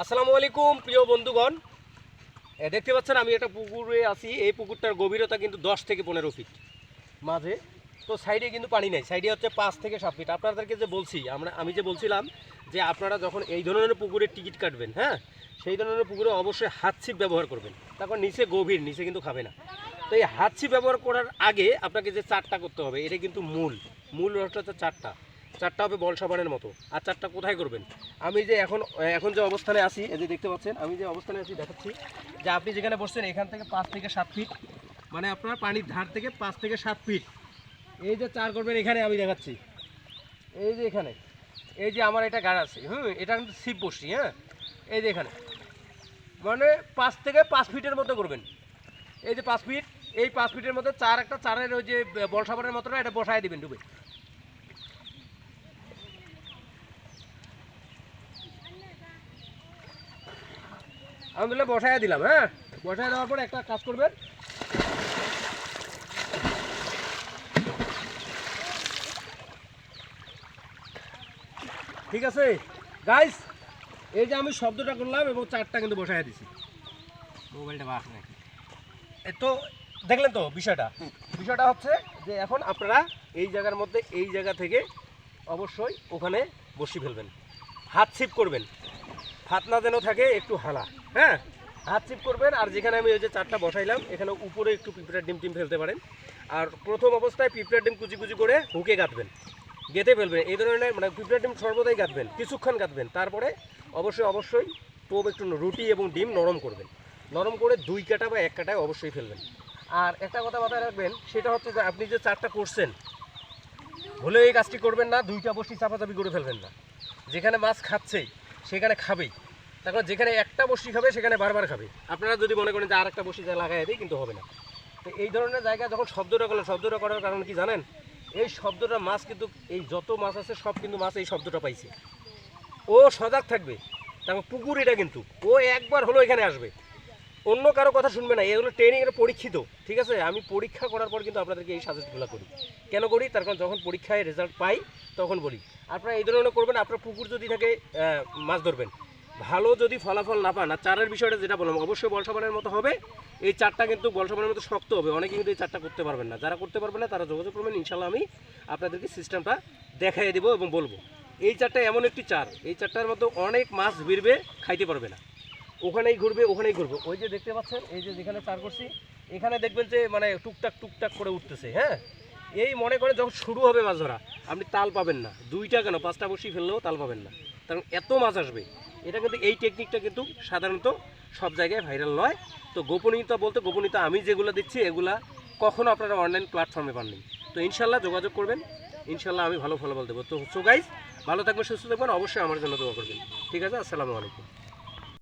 আসসালামু আলাইকুম, প্রিয় বন্ধুগণ। দেখতে পাচ্ছেন, আমি একটা পুকুরে আছি। এই পুকুরটার গভীরতা কিন্তু দশ থেকে পনেরো ফিট মাঝে। তো সাইডে কিন্তু পানি নেই। সাইডে হচ্ছে পাঁচ থেকে সাত ফিট। আপনাদেরকে যে বলছি, আমরা, আমি যে বলছিলাম যে আপনারা যখন এই ধরনের পুকুরে টিকিট কাটবেন হ্যাঁ সেই ধরনের পুকুরে অবশ্যই হাত ছিপ ব্যবহার করবেন। তারপর নিচে গভীর, নিচে কিন্তু খাবে না। তো এই হাত ছিপ ব্যবহার করার আগে আপনাকে যে চারটা করতে হবে, এটা কিন্তু মূল। মূল রসটা হচ্ছে চারটা। চারটা হবে বল সাবানের মতো। আর চারটা কোথায় করবেন? আমি যে এখন এখন যে অবস্থানে আছি, এই যে দেখতে পাচ্ছেন, আমি যে অবস্থানে আছি, দেখাচ্ছি যে আপনি যেখানে বসছেন, এখান থেকে পাঁচ থেকে সাত ফিট মানে আপনার পানির ধার থেকে পাঁচ থেকে সাত ফিট এই যে চার করবেন, এখানে আমি দেখাচ্ছি। এই যে এখানে, এই যে আমার এটা গাড় আছে, হুম, এটা কিন্তু শিব বসছি হ্যাঁ? এই যে এখানে মানে পাঁচ থেকে পাঁচ ফিটের মধ্যে করবেন। এই যে পাঁচ ফিট এই পাঁচ ফিটের মধ্যে চার একটা, চারের ওই যে বল সাবানের মতো না এটা বসায় দিবেন ডুবে। আলহামদুলিল্লাহ বসায় দিলাম হ্যাঁ? বসায় দেওয়ার পর একটা কাজ করবেন। ঠিক আছে? গাইস এই যে আমি শব্দটা করলাম এবং চারটা কিন্তু বসায় দিছি। মোবাইলটা বাস নাকি? তো দেখলেন তো বিষয়টা? বিষয়টা হচ্ছে যে এখন আপনারা এই জায়গার মধ্যে এই জায়গা থেকে অবশ্যই ওখানে বসি ফেলবেন। হাত ছিপ করবেন। ফাতনা যেন থাকে, একটু হালা। হ্যাঁ? হাত চিপ করবেন, আর যেখানে আমি ওই যে চারটা বসাইলাম, এখানে উপরে একটু পিঁপড়ার ডিম টিম ফেলতে পারেন। আর প্রথম অবস্থায় পিঁপড়ার ডিম কুচি কুচি করে হুকে গাঁথবেন, গেঁথে ফেলবেন। এই ধরনের মানে পিঁপড়ার ডিম সর্বদাই গাঁথবেন, কিছুক্ষণ গাঁথবেন। তারপরে অবশ্যই অবশ্যই টোপ একটু রুটি এবং ডিম নরম করবেন। নরম করে দুই কাটা বা এক কাটায় অবশ্যই ফেলবেন। আর একটা কথা মাথায় রাখবেন, সেটা হচ্ছে যে আপনি যে চারটা করছেন হলে এই কাজটি করবেন না, দুইটা বসি চাপাচাপি করে ফেলবেন না। যেখানে মাছ খাচ্ছেই সেখানে খাবেই তারপর যেখানে একটা বসি খাবে, সেখানে বারবার খাবে। আপনারা যদি মনে করেন যে আর একটা বসি লাগাই দিই কিন্তু হবে না। তো এই ধরনের জায়গা যখন শব্দটা করলেন, শব্দটা করার কারণ কি জানেন? এই শব্দটা মাছ কিন্তু, এই যত মাছ আছে, সব কিন্তু মাছ এই শব্দটা পাইছে। ও সজাগ থাকবে। তারপর পুকুর এটা কিন্তু। ও একবার হলো এখানে আসবে। অন্য কারও কথা শুনবে না, এগুলো ট্রেনিং এটা পরীক্ষিত, ঠিক আছে? আমি পরীক্ষা করার পর কিন্তু আপনাদেরকে এই সাজেস্টগুলো করি। কেন করি? তার কারণ যখন পরীক্ষায় রেজাল্ট পাই, তখন বলি। আপনারা এই ধরনের করবেন, আপনার পুকুর যদি থাকে মাছ ধরবেন। ভালো যদি ফলাফল না পান, আর চারের বিষয়টা যেটা বললাম, অবশ্যই বলসাবানের মতো হবে। এই চারটা কিন্তু বলসাবানের মতো শক্ত হবে, অনেকে কিন্তু এই চারটা করতে পারবেন না। যারা করতে পারবেন না, তারা যোগাযোগ করবেন ইনশাল্লাহ আমি আপনাদেরকে সিস্টেমটা দেখাই দেবো এবং বলব। এই চারটা এমন একটি চার, এই চারটার মতো অনেক মাছ ভিড়বে, খাইতে পারবে না। ওখানেই ঘুরবে ওখানেই ঘুরবে। ওই যে দেখতে পাচ্ছেন, এই যে যেখানে চার করছি, এখানে দেখবেন যে মানে টুকটাক টুকটাক করে উঠতেছে হ্যাঁ? এই মনে করেন যখন শুরু হবে মাছ ধরা, আপনি তাল পাবেন না। দুইটা কেন? পাঁচটা বসি ফেললেও তাল পাবেন না। কারণ এত মাছ আসবে। এটা কিন্তু এই টেকনিকটা কিন্তু সাধারণত সব জায়গায় ভাইরাল নয়। তো গোপনীয়তা বলতে, গোপনীয়তা আমি যেগুলো দিচ্ছি, এগুলা কখনো আপনারা অনলাইন প্ল্যাটফর্মে পাননি। তো ইনশাল্লাহ যোগাযোগ করবেন। ইনশাল্লাহ আমি ভালো ফলাফল দেবো। তো সো গাইজ ভালো থাকবেন, সুস্থ থাকবেন, অবশ্যই আমার জন্য দোয়া করবেন। ঠিক আছে? আসসালামু আলাইকুম।